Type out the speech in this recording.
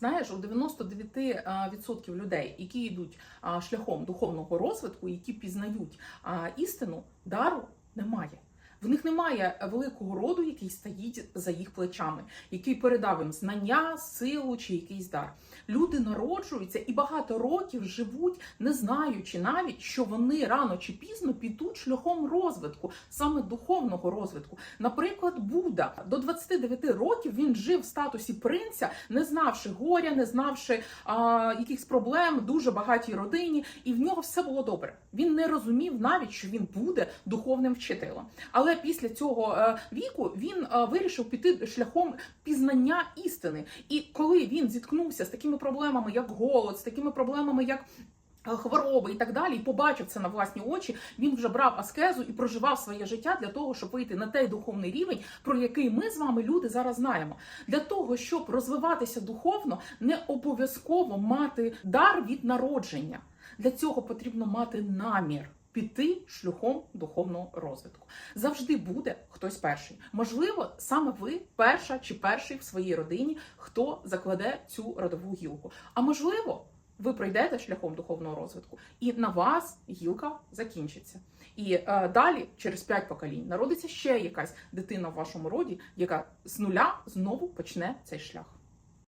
Знаєш, у 99% людей, які йдуть шляхом духовного розвитку, які пізнають істину, дару немає. В них немає великого роду, який стоїть за їх плечами, який передав їм знання, силу чи якийсь дар. Люди народжуються і багато років живуть, не знаючи навіть, що вони рано чи пізно підуть шляхом розвитку, саме духовного розвитку. Наприклад, Будда до 29 років він жив в статусі принця, не знавши горя, не знавши а, якихось проблем, дуже багатій родині, і в нього все було добре. Він не розумів навіть, що він буде духовним вчителем. Але після цього е, віку він е, вирішив піти шляхом пізнання істини. І коли він зіткнувся з такими проблемами, як голод, з такими проблемами, як е, Хвороби і так далі, і побачив це на власні очі. Він вже брав аскезу і проживав своє життя для того, щоб вийти на той духовний рівень, про який ми з вами люди зараз знаємо. Для того щоб розвиватися духовно, не обов'язково мати дар від народження. Для цього потрібно мати намір. Піти шляхом духовного розвитку завжди буде хтось перший. Можливо, саме ви перша чи перший в своїй родині, хто закладе цю родову гілку. А можливо, ви пройдете шляхом духовного розвитку, і на вас гілка закінчиться. І е, далі, через п'ять поколінь, народиться ще якась дитина в вашому роді, яка з нуля знову почне цей шлях.